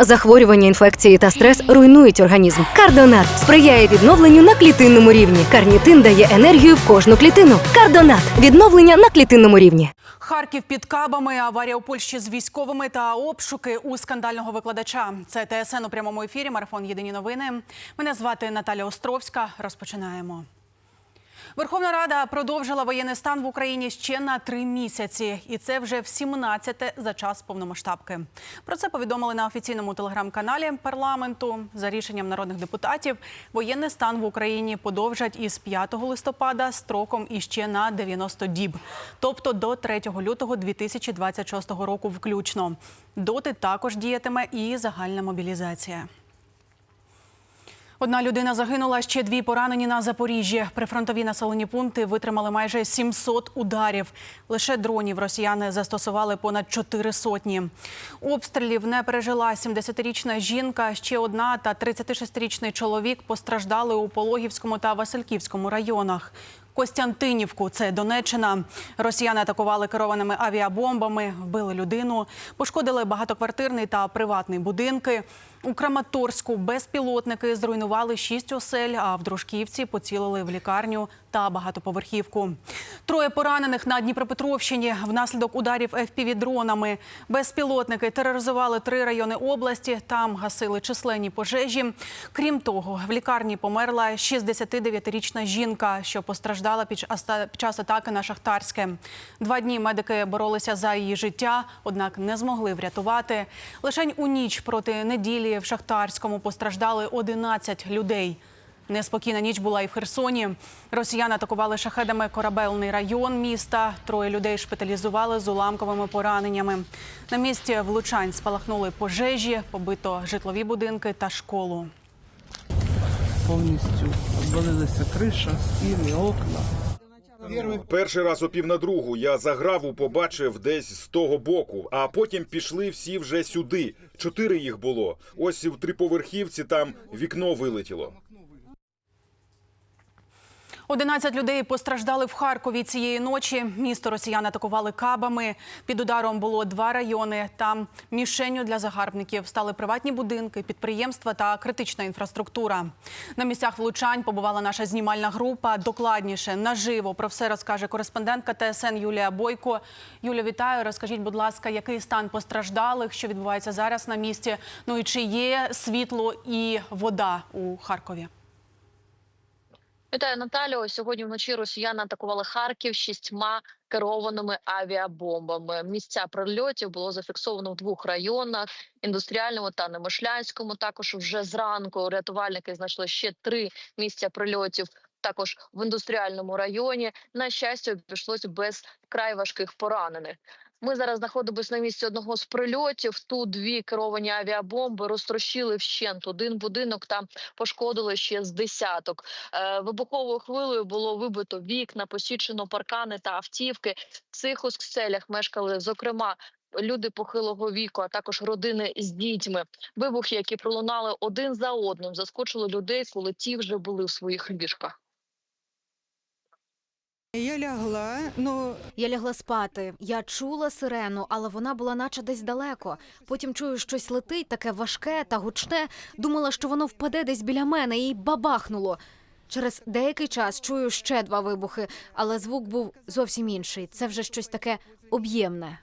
Захворювання, інфекції та стрес руйнують організм. Кардонат сприяє відновленню на клітинному рівні. Карнітин дає енергію в кожну клітину. Кардонат відновлення на клітинному рівні. Харків під кабами, аварія у Польщі з військовими та обшуки у скандального викладача. Це ТСН у прямому ефірі. Марафон Єдині новини. Мене звати Наталя Островська. Розпочинаємо. Верховна Рада продовжила воєнний стан в Україні ще на три місяці, і це вже в 17-те за час повномасштабки. Про це повідомили на офіційному телеграм-каналі парламенту. За рішенням народних депутатів, воєнний стан в Україні подовжать із 5 листопада строком іще на 90 діб, тобто до 3 лютого 2026 року включно. Доти також діятиме і загальна мобілізація. Одна людина загинула, ще дві поранені на Запоріжжі. Прифронтові населені пункти витримали майже 700 ударів. Лише дронів росіяни застосували понад чотири сотні. Обстрілів не пережила 70-річна жінка. Ще одна та 36-річний чоловік постраждали у Пологівському та Васильківському районах. Костянтинівку, це Донеччина. Росіяни атакували керованими авіабомбами, вбили людину, пошкодили багатоквартирний та приватний будинки. У Краматорську безпілотники зруйнували шість осель, а в Дружківці поцілили в лікарню та багатоповерхівку. Троє поранених на Дніпропетровщині внаслідок ударів FPV-дронами. Безпілотники тероризували три райони області. Там гасили численні пожежі. Крім того, в лікарні померла 69-річна жінка, що постраждала під час атаки на Шахтарське. Два дні медики боролися за її життя, однак не змогли врятувати. Лишень у ніч проти неділі в Шахтарському постраждали 11 людей. Неспокійна ніч була і в Херсоні. Росіяни атакували шахедами корабельний район міста. Троє людей шпиталізували з уламковими пораненнями. На місці влучань спалахнули пожежі, побито житлові будинки та школу. повністю обвалилася криша, стіни, окна. Перший раз о пів на другу я заграв у побачив десь з того боку, а потім пішли всі вже сюди. Чотири їх було. Ось в триповерхівці там вікно вилетіло. 11 людей постраждали в Харкові цієї ночі. Місто росіяни атакували кабами. Під ударом було два райони. Там мішенню для загарбників стали приватні будинки, підприємства та критична інфраструктура. На місцях влучань побувала наша знімальна група. Докладніше наживо про все розкаже кореспондентка ТСН Юлія Бойко. Юля, вітаю. Розкажіть, будь ласка, який стан постраждалих, що відбувається зараз на місці? Ну і чи є світло і вода у Харкові? Вітаю, Наталю. Сьогодні вночі росіяни атакували Харків шістьма керованими авіабомбами. Місця прильотів було зафіксовано в двох районах: індустріальному та Немишлянському. Також вже зранку рятувальники знайшли ще три місця прильотів. Також в індустріальному районі на щастя обійшлось без вкрай важких поранених. Ми зараз знаходимося на місці одного з прильотів. Тут дві керовані авіабомби розтрощили вщент один будинок. Там пошкодили ще з десяток. Е, Вибуховою хвилею було вибито вікна, посічено паркани та автівки. В цих оселях мешкали зокрема. Люди похилого віку, а також родини з дітьми. Вибухи, які пролунали один за одним, заскочили людей, коли ті вже були в своїх ліжках. Я лягла, ну Я лягла спати. Я чула сирену, але вона була наче десь далеко. Потім чую, щось летить, таке важке та гучне. Думала, що воно впаде десь біля мене і бабахнуло. Через деякий час чую ще два вибухи, але звук був зовсім інший. Це вже щось таке об'ємне.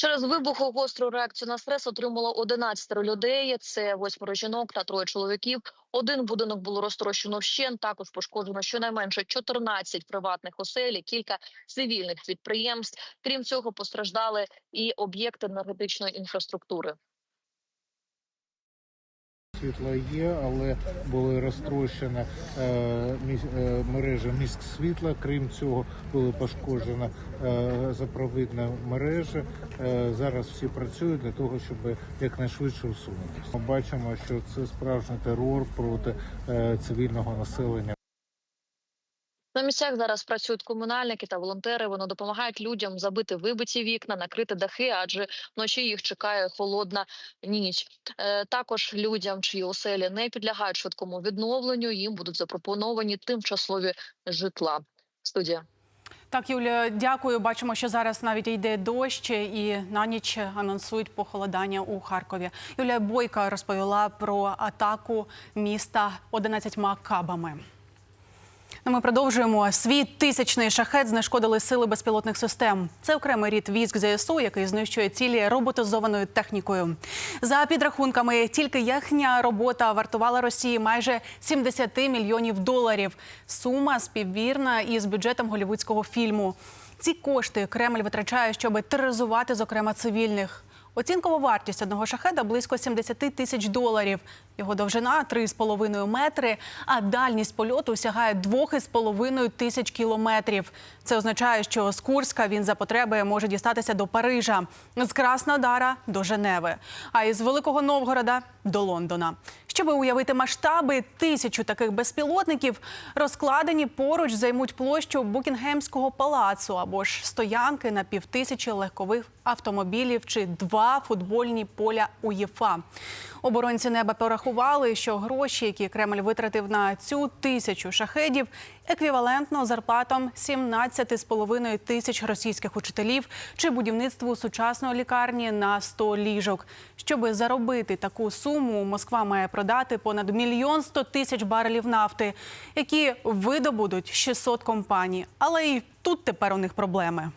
Через вибуху гостру реакцію на стрес отримало 11 людей. Це восьмеро жінок та троє чоловіків. Один будинок було розтрощено вщент. Також пошкоджено щонайменше 14 приватних осель, і кілька цивільних підприємств. Крім цього, постраждали і об'єкти енергетичної інфраструктури. Світло є, але були розтрощені е, е, мережа міськ світла. Крім цього, були пошкоджена е, запровідна мережа. Зараз всі працюють для того, щоб якнайшвидше усунутися. Ми бачимо, що це справжній терор проти цивільного населення. Місцях зараз працюють комунальники та волонтери. Вони допомагають людям забити вибиті вікна, накрити дахи, адже вночі їх чекає холодна ніч. Е, також людям, чиї оселі не підлягають швидкому відновленню, їм будуть запропоновані тимчасові житла. Студія. Так, Юля, дякую. Бачимо, що зараз навіть йде дощ, і на ніч анонсують похолодання у Харкові. Юлія Бойка розповіла про атаку міста 11 кабами. Ну, Ми продовжуємо. Свій тисячний шахет знешкодили сили безпілотних систем. Це окремий рід військ ЗСУ, який знищує цілі роботизованою технікою. За підрахунками, тільки їхня робота вартувала Росії майже 70 мільйонів доларів. Сума співвірна із бюджетом голівудського фільму. Ці кошти Кремль витрачає, щоб тероризувати, зокрема, цивільних. Оцінкова вартість одного шахеда близько 70 тисяч доларів. Його довжина 3,5 метри, а дальність польоту сягає 2,5 тисяч кілометрів. Це означає, що з Курська він за потреби може дістатися до Парижа, з Краснодара до Женеви, а із Великого Новгорода до Лондона. Щоб уявити масштаби, тисячу таких безпілотників розкладені поруч займуть площу Букінгемського палацу або ж стоянки на півтисячі легкових автомобілів чи два футбольні поля УЄФА. Оборонці неба порахували, що гроші, які Кремль витратив на цю тисячу шахедів, еквівалентно зарплатам 17,5 тисяч російських учителів чи будівництву сучасної лікарні на 100 ліжок. Щоби заробити таку суму, Москва має продати понад мільйон 100 тисяч барелів нафти, які видобудуть 600 компаній. Але і тут тепер у них проблеми.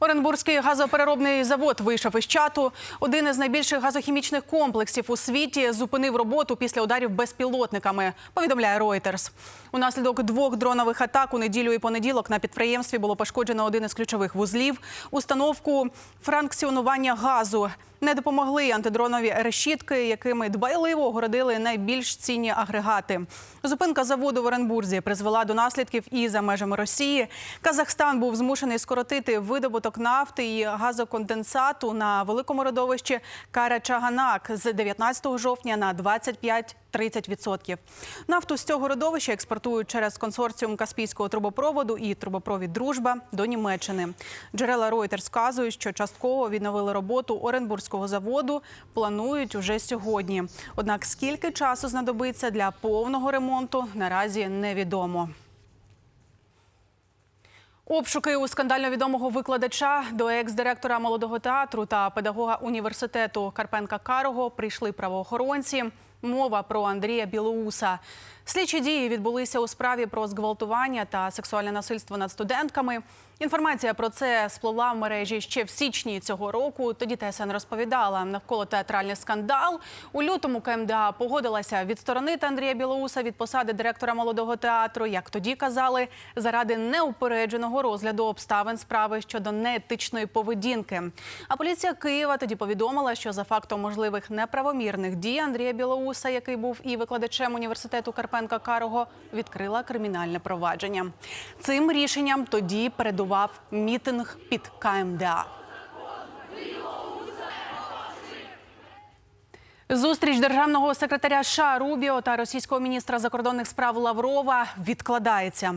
Оренбурзький газопереробний завод вийшов із чату. Один із найбільших газохімічних комплексів у світі зупинив роботу після ударів безпілотниками. Повідомляє Reuters. Унаслідок двох дронових атак у неділю і понеділок на підприємстві було пошкоджено один із ключових вузлів установку франкціонування газу. Не допомогли антидронові решітки, якими дбайливо огородили найбільш цінні агрегати. Зупинка заводу в Оренбурзі призвела до наслідків і за межами Росії. Казахстан був змушений скоротити видобуток нафти і газоконденсату на великому родовищі Карачаганак з 19 жовтня на 25 30%. Нафту з цього родовища експортують через консорціум Каспійського трубопроводу і трубопровід Дружба до Німеччини. Джерела Reuters вказують, що частково відновили роботу Оренбурзького заводу. Планують уже сьогодні. Однак скільки часу знадобиться для повного ремонту, наразі невідомо. Обшуки у скандально відомого викладача до екс-директора молодого театру та педагога університету Карпенка Карого прийшли правоохоронці. Мова про Андрія Білоуса. Слідчі дії відбулися у справі про зґвалтування та сексуальне насильство над студентками. Інформація про це спливла в мережі ще в січні цього року. Тоді ТСН розповідала навколо театральний скандал. У лютому КМДА погодилася відсторонити Андрія Білоуса від посади директора молодого театру. Як тоді казали, заради неупередженого розгляду обставин справи щодо неетичної поведінки. А поліція Києва тоді повідомила, що за фактом можливих неправомірних дій Андрія Білоуса, який був і викладачем університету Карпенка Карого, відкрила кримінальне провадження. Цим рішенням тоді передував мітинг під КМДА. Зустріч державного секретаря США Рубіо та російського міністра закордонних справ Лаврова відкладається.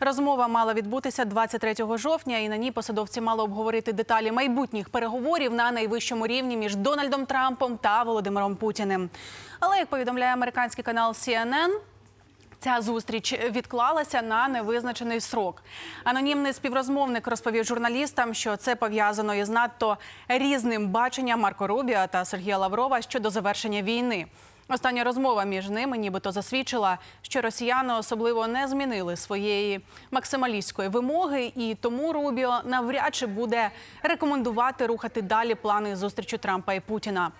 Розмова мала відбутися 23 жовтня, і на ній посадовці мали обговорити деталі майбутніх переговорів на найвищому рівні між Дональдом Трампом та Володимиром Путіним. Але як повідомляє американський канал CNN, Ця зустріч відклалася на невизначений срок. Анонімний співрозмовник розповів журналістам, що це пов'язано із надто різним баченням Марко Рубіа та Сергія Лаврова щодо завершення війни. Остання розмова між ними нібито засвідчила, що росіяни особливо не змінили своєї максималістської вимоги, і тому Рубіо навряд чи буде рекомендувати рухати далі плани зустрічі Трампа і Путіна.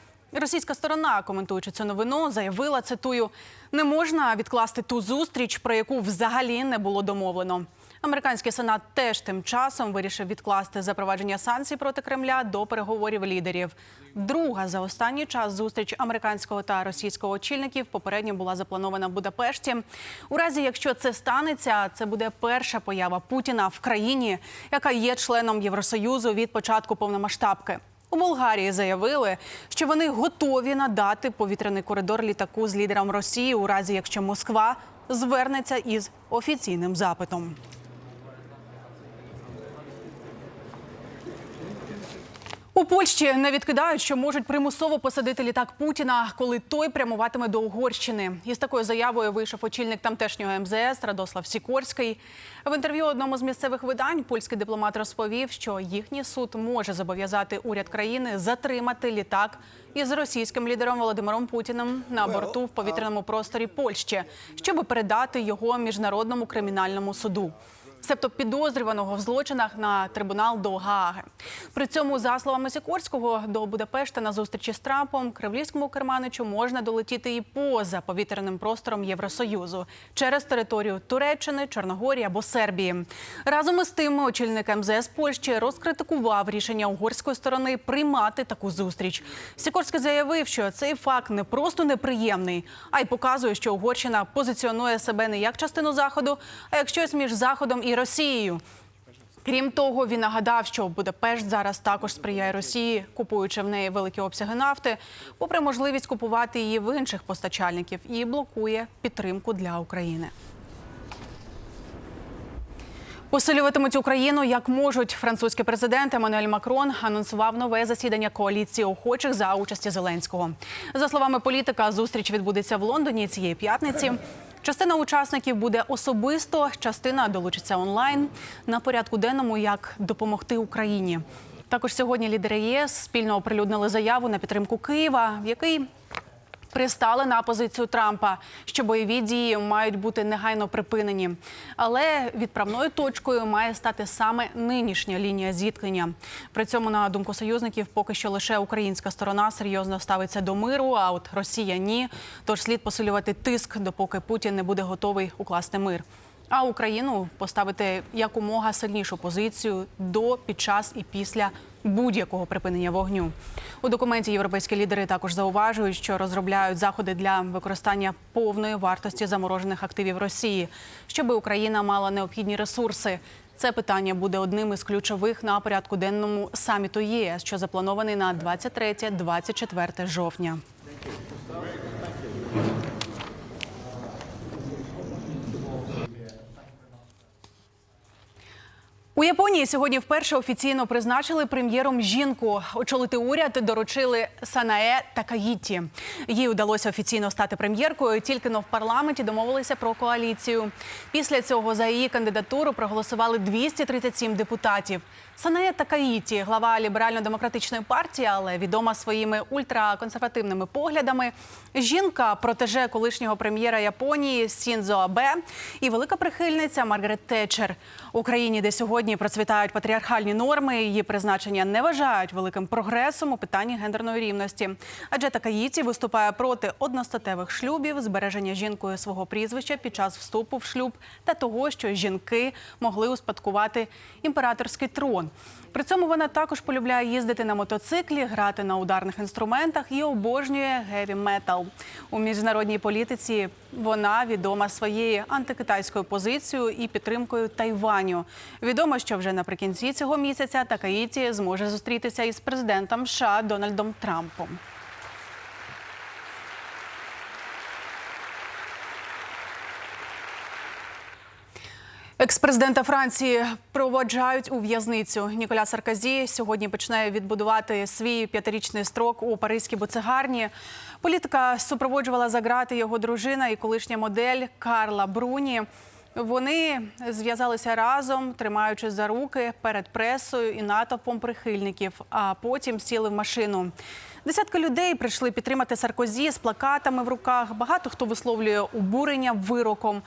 Російська сторона, коментуючи цю новину, заявила цитую: не можна відкласти ту зустріч, про яку взагалі не було домовлено. Американський сенат теж тим часом вирішив відкласти запровадження санкцій проти Кремля до переговорів лідерів. Друга за останній час зустріч американського та російського очільників попередньо була запланована в Будапешті. У разі, якщо це станеться, це буде перша поява Путіна в країні, яка є членом Євросоюзу від початку повномасштабки. У Болгарії заявили, що вони готові надати повітряний коридор літаку з лідером Росії у разі, якщо Москва звернеться із офіційним запитом. У Польщі не відкидають, що можуть примусово посадити літак Путіна, коли той прямуватиме до Угорщини. Із такою заявою вийшов очільник тамтешнього МЗС Радослав Сікорський. В інтерв'ю одному з місцевих видань польський дипломат розповів, що їхній суд може зобов'язати уряд країни затримати літак із російським лідером Володимиром Путіним на борту в повітряному просторі Польщі, щоб передати його міжнародному кримінальному суду себто підозрюваного в злочинах на трибунал до Гааги. При цьому, за словами Сікорського, до Будапешта на зустрічі з Трампом кремлівському керманичу можна долетіти і поза повітряним простором Євросоюзу через територію Туреччини, Чорногорії або Сербії. Разом із тим, очільник МЗС Польщі розкритикував рішення угорської сторони приймати таку зустріч. Сікорський заявив, що цей факт не просто неприємний, а й показує, що Угорщина позиціонує себе не як частину заходу, а як щось між заходом і Росією. Крім того, він нагадав, що Будапешт зараз також сприяє Росії, купуючи в неї великі обсяги нафти, попри можливість купувати її в інших постачальників, і блокує підтримку для України. Посилюватимуть Україну як можуть. Французький президент Еммануель Макрон анонсував нове засідання коаліції охочих за участі Зеленського. За словами політика, зустріч відбудеться в Лондоні цієї п'ятниці. Частина учасників буде особисто, частина долучиться онлайн. На порядку денному як допомогти Україні. Також сьогодні лідери ЄС спільно оприлюднили заяву на підтримку Києва, в який пристали на позицію Трампа, що бойові дії мають бути негайно припинені. Але відправною точкою має стати саме нинішня лінія зіткнення. При цьому, на думку союзників, поки що лише українська сторона серйозно ставиться до миру, а от Росія ні. Тож слід посилювати тиск, допоки Путін не буде готовий укласти мир. А Україну поставити якомога сильнішу позицію до, під час і після будь-якого припинення вогню. У документі європейські лідери також зауважують, що розробляють заходи для використання повної вартості заморожених активів Росії, щоб Україна мала необхідні ресурси. Це питання буде одним із ключових на порядку денному саміту ЄС, що запланований на 23-24 жовтня. У Японії сьогодні вперше офіційно призначили прем'єром жінку. Очолити уряд доручили Санаe Такаїті. Їй вдалося офіційно стати прем'єркою. Тільки но в парламенті домовилися про коаліцію. Після цього за її кандидатуру проголосували 237 депутатів. Санаe Такаїті, глава ліберально-демократичної партії, але відома своїми ультраконсервативними поглядами. Жінка протеже колишнього прем'єра Японії Сінзо Абе і велика прихильниця Маргарет Тетчер. Україні, де сьогодні процвітають патріархальні норми, її призначення не вважають великим прогресом у питанні гендерної рівності. Адже Такаїті виступає проти одностатевих шлюбів, збереження жінкою свого прізвища під час вступу в шлюб та того, що жінки могли успадкувати імператорський трон. При цьому вона також полюбляє їздити на мотоциклі, грати на ударних інструментах і обожнює геві метал. У міжнародній політиці вона відома своєю антикитайською позицією і підтримкою Тайваню. Відомо, що вже наприкінці цього місяця Такаїті зможе зустрітися із президентом США Дональдом Трампом. Екс-президента Франції проводжають у в'язницю. Ніколя Саркозі сьогодні почне відбудувати свій п'ятирічний строк у паризькій буцегарні. Політика супроводжувала за грати його дружина і колишня модель Карла Бруні. Вони зв'язалися разом, тримаючись за руки перед пресою і натовпом прихильників, а потім сіли в машину. Десятки людей прийшли підтримати Саркозі з плакатами в руках. Багато хто висловлює обурення вироком.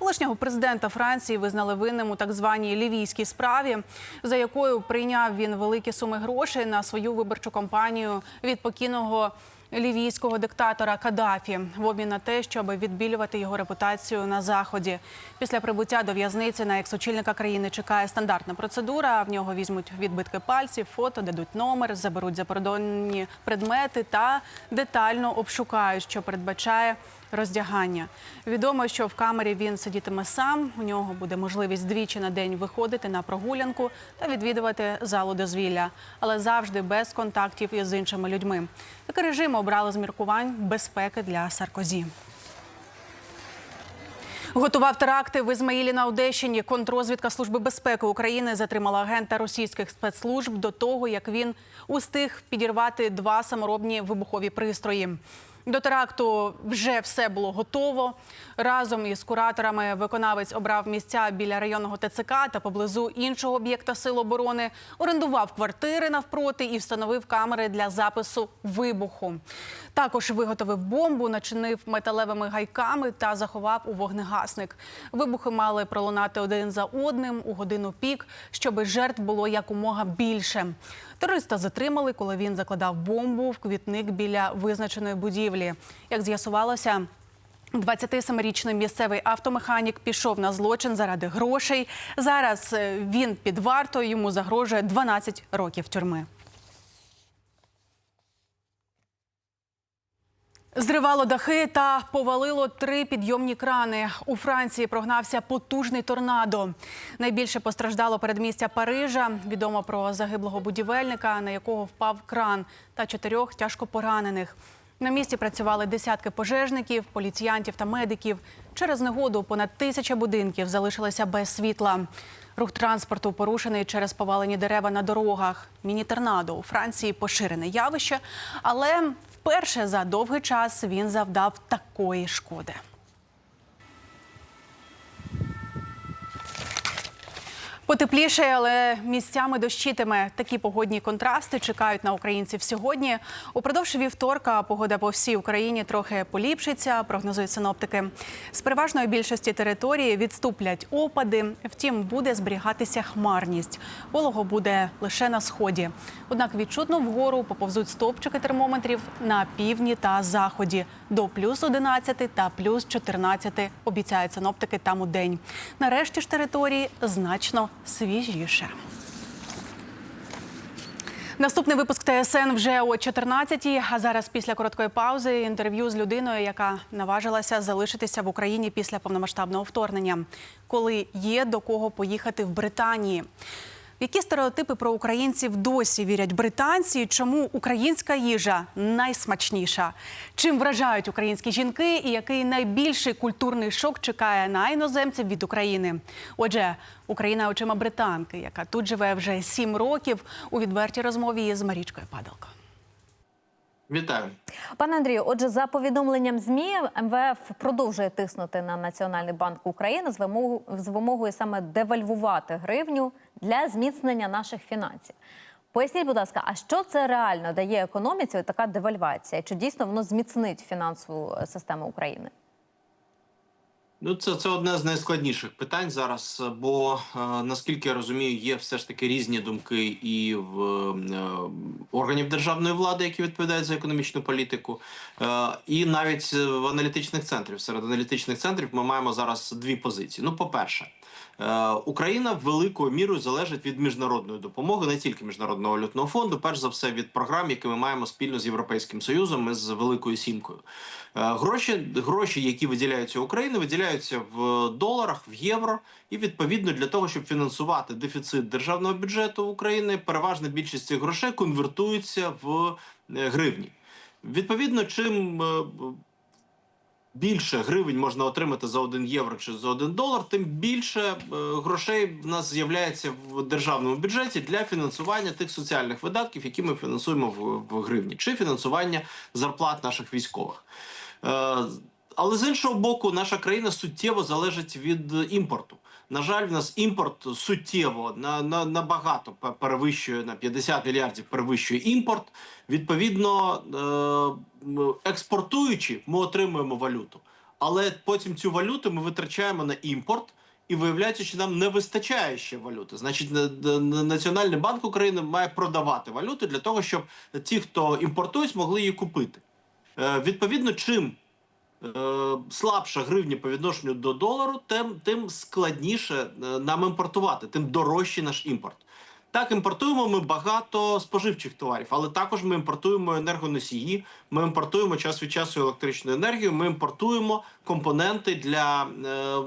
Колишнього президента Франції визнали винним у так званій лівійській справі, за якою прийняв він великі суми грошей на свою виборчу кампанію від покійного лівійського диктатора Каддафі в обмін на те, щоб відбілювати його репутацію на заході. Після прибуття до в'язниці на екс-очільника країни чекає стандартна процедура. В нього візьмуть відбитки пальців, фото, дадуть номер, заберуть закордонні предмети та детально обшукають, що передбачає роздягання. Відомо, що в камері він сидітиме сам. У нього буде можливість двічі на день виходити на прогулянку та відвідувати залу дозвілля, але завжди без контактів із іншими людьми. Такий режим обрали з міркувань безпеки для Саркозі. Готував теракти в Ізмаїлі на Одещині. Контрозвідка Служби безпеки України затримала агента російських спецслужб до того, як він устиг підірвати два саморобні вибухові пристрої. До теракту вже все було готово. Разом із кураторами виконавець обрав місця біля районного ТЦК та поблизу іншого об'єкта Сил оборони, орендував квартири навпроти і встановив камери для запису вибуху. Також виготовив бомбу, начинив металевими гайками та заховав у вогнегасник. Вибухи мали пролунати один за одним у годину пік, щоби жертв було якомога більше. Терориста затримали, коли він закладав бомбу в квітник біля визначеної будівлі. Як з'ясувалося, 27-річний місцевий автомеханік пішов на злочин заради грошей. Зараз е, він під вартою, йому загрожує 12 років тюрми. Зривало дахи та повалило три підйомні крани. У Франції прогнався потужний торнадо. Найбільше постраждало передмістя Парижа. Відомо про загиблого будівельника, на якого впав кран, та чотирьох тяжко поранених. На місці працювали десятки пожежників, поліціянтів та медиків. Через негоду понад тисяча будинків залишилися без світла. Рух транспорту порушений через повалені дерева на дорогах. Міні-торнадо у Франції поширене явище, але вперше за довгий час він завдав такої шкоди. Потепліше, але місцями дощитиме. Такі погодні контрасти чекають на українців сьогодні. Упродовж вівторка погода по всій Україні трохи поліпшиться, прогнозують синоптики. З переважної більшості території відступлять опади. Втім, буде зберігатися хмарність. Волого буде лише на сході. Однак відчутно вгору поповзуть стовпчики термометрів на півдні та заході до плюс 11 та плюс 14, обіцяють синоптики там у день. Нарешті ж території значно свіжіше. Наступний випуск ТСН вже о 14-й, А зараз, після короткої паузи, інтерв'ю з людиною, яка наважилася залишитися в Україні після повномасштабного вторгнення, коли є до кого поїхати в Британії. В які стереотипи про українців досі вірять британці? Чому українська їжа найсмачніша? Чим вражають українські жінки, і який найбільший культурний шок чекає на іноземців від України? Отже, Україна очима британки, яка тут живе вже сім років, у відвертій розмові з Марічкою Падалко. Вітаю. Пане Андрію, отже, за повідомленням ЗМІ, МВФ продовжує тиснути на Національний банк України з вимогою, з вимогою саме девальвувати гривню для зміцнення наших фінансів. Поясніть, будь ласка, а що це реально дає економіці така девальвація? Чи дійсно воно зміцнить фінансову е, систему України? Ну, це, це одне з найскладніших питань зараз, бо е, наскільки я розумію, є все ж таки різні думки і в е, органів державної влади, які відповідають за економічну політику, е, і навіть в аналітичних центрів. Серед аналітичних центрів ми маємо зараз дві позиції. Ну, по-перше, е, Україна великою мірою залежить від міжнародної допомоги, не тільки міжнародного валютного фонду, перш за все від програм, які ми маємо спільно з Європейським Союзом і з Великою Сімкою. Е, Гроші, гроші, які виділяються Україні, виділяються в доларах, в євро, і відповідно для того, щоб фінансувати дефіцит державного бюджету України, переважна більшість цих грошей конвертується в е, гривні. Відповідно, чим е, більше гривень можна отримати за 1 євро чи за 1 долар, тим більше е, грошей в нас з'являється в державному бюджеті для фінансування тих соціальних видатків, які ми фінансуємо в, гривні, чи фінансування зарплат наших військових. Е, але з іншого боку, наша країна суттєво залежить від імпорту. На жаль, в нас імпорт суттєво на, на набагато пе- перевищує на 50 мільярдів перевищує імпорт. Відповідно, е, експортуючи, ми отримуємо валюту, але потім цю валюту ми витрачаємо на імпорт. І виявляється, що нам не вистачає ще валюти. Значить, на- на- Національний банк України має продавати валюту для того, щоб ті, хто імпортують, змогли її купити. Е, Відповідно, чим слабша гривня по відношенню до долару, тим, тим складніше е, нам імпортувати, тим дорожчий наш імпорт. Так, імпортуємо ми багато споживчих товарів, але також ми імпортуємо енергоносії, ми імпортуємо час від часу електричну енергію, ми імпортуємо компоненти для е,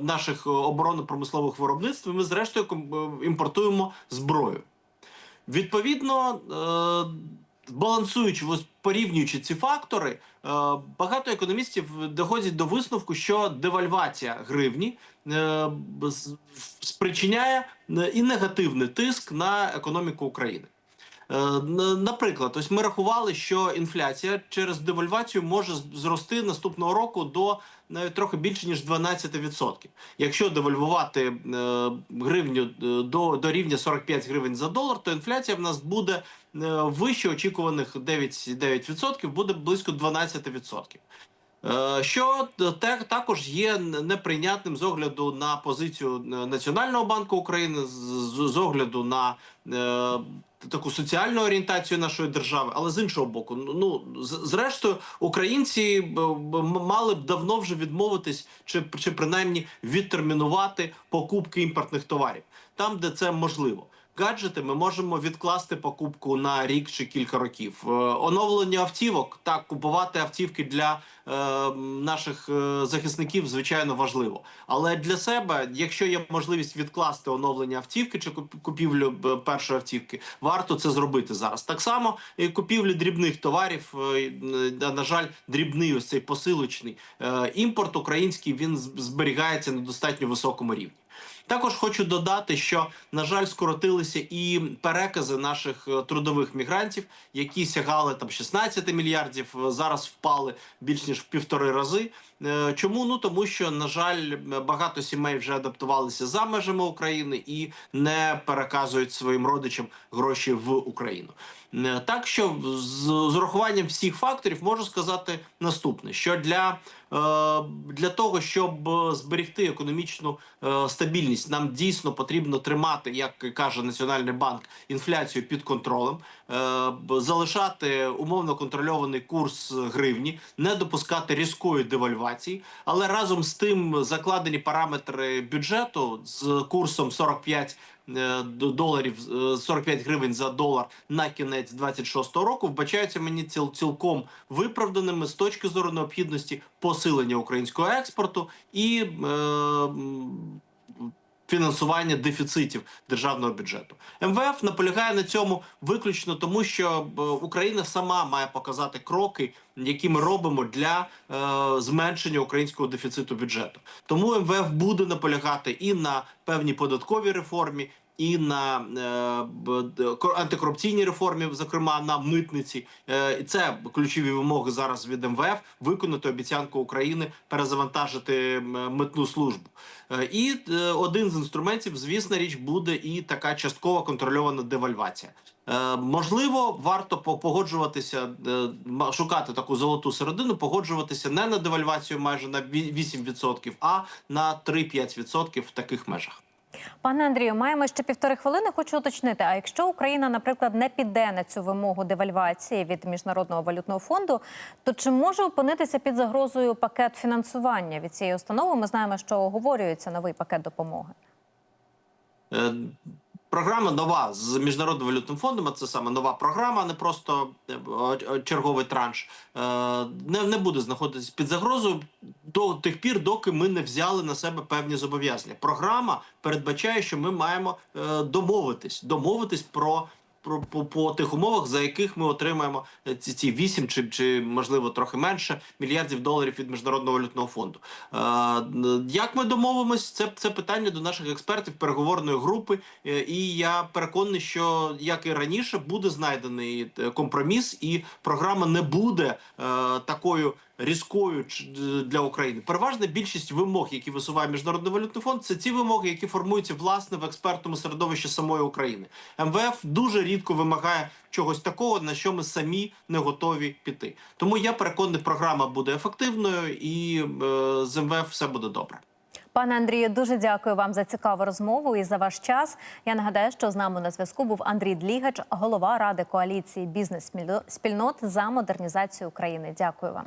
наших оборонно-промислових виробництв. і Ми, зрештою, е, імпортуємо зброю. Відповідно, е, балансуючи, порівнюючи ці фактори, е, багато економістів доходять до висновку, що девальвація гривні е, спричиняє е, і негативний тиск на економіку України. Наприклад, ось ми рахували, що інфляція через девальвацію може зрости наступного року до навіть трохи більше ніж 12%. Якщо девальвувати гривню до, до рівня 45 гривень за долар, то інфляція в нас буде вище очікуваних 9,9%, буде близько 12%. Е, Що також є неприйнятним з огляду на позицію е, Національного банку України, з, огляду на е, таку соціальну орієнтацію нашої держави, але з іншого боку, ну ну, зрештою, українці мали б давно вже відмовитись, чи, чи принаймні відтермінувати покупки імпортних товарів там, де це можливо. Гаджети ми можемо відкласти покупку на рік чи кілька років. Е, оновлення автівок так купувати автівки для е, наших е, захисників звичайно важливо. Але для себе, якщо є можливість відкласти оновлення автівки чи куп- купівлю е, першої автівки, варто це зробити зараз. Так само і купівлі дрібних товарів. На жаль, дрібний ось цей посилочний е, імпорт український він зберігається на достатньо високому рівні. Також хочу додати, що на жаль, скоротилися і перекази наших е, трудових мігрантів, які сягали там 16 мільярдів. е, Зараз впали більш ніж в півтори рази. Е, Чому? Ну тому що на жаль, багато сімей вже адаптувалися за межами України і не переказують своїм родичам гроші в Україну. Так що з, урахуванням всіх факторів можу сказати наступне: що для, для того, щоб е, зберегти економічну е, стабільність, нам дійсно потрібно тримати, як каже Національний банк, інфляцію під контролем, е, залишати умовно контрольований курс гривні, не допускати різкої девальвації, але разом з тим закладені параметри бюджету з курсом 45 е, до- доларів е, 45 гривень за долар на кінець 26-го року вбачаються мені ціл, цілком виправданими з точки зору необхідності посилення українського експорту і е, фінансування дефіцитів державного бюджету. МВФ наполягає на цьому виключно тому, що е, Україна сама має показати кроки, які ми робимо для е, зменшення українського дефіциту бюджету. Тому МВФ буде наполягати і на певній податковій реформі. І на е, антикорупційній реформі, зокрема на митниці, Е, і це ключові вимоги зараз від МВФ виконати обіцянку України перезавантажити митну службу. Е, І один з інструментів, звісно, річ буде і така часткова контрольована девальвація. Можливо, варто погоджуватися, шукати таку золоту середину, погоджуватися не на девальвацію майже на ві- 8%, а на 3-5% в таких межах. Пане Андрію, маємо ще півтори хвилини. Хочу уточнити. А якщо Україна, наприклад, не піде на цю вимогу девальвації від міжнародного валютного фонду, то чи може опинитися під загрозою пакет фінансування від цієї установи? Ми знаємо, що оговорюється новий пакет допомоги. Програма нова з міжнародним валютним фондом. а Це саме нова програма, а не просто е, черговий транш. Е, Не, не буде знаходитись під загрозою до тих пір, доки ми не взяли на себе певні зобов'язання. Програма передбачає, що ми маємо е, домовитись, домовитись про. Про по, по тих умовах, за яких ми отримаємо е, ці, ці 8 чи, чи можливо трохи менше мільярдів доларів від міжнародного валютного фонду. Е, як ми домовимось, це, це питання до наших експертів переговорної групи. Е, І я переконаний, що як і раніше буде знайдений е, компроміс, і програма не буде е, такою різкою для України. Переважна більшість вимог, які висуває міжнародний валютний фонд, це ті вимоги, які формуються власне в експертному середовищі самої України. МВФ дуже рідко вимагає чогось такого, на що ми самі не готові піти. Тому я переконаний, програма буде ефективною, і е, з МВФ все буде добре. Пане Андрію, дуже дякую вам за цікаву розмову і за ваш час. Я нагадаю, що з нами на зв'язку був Андрій Длігач, голова ради коаліції бізнес спільнот за модернізацію України. Дякую вам.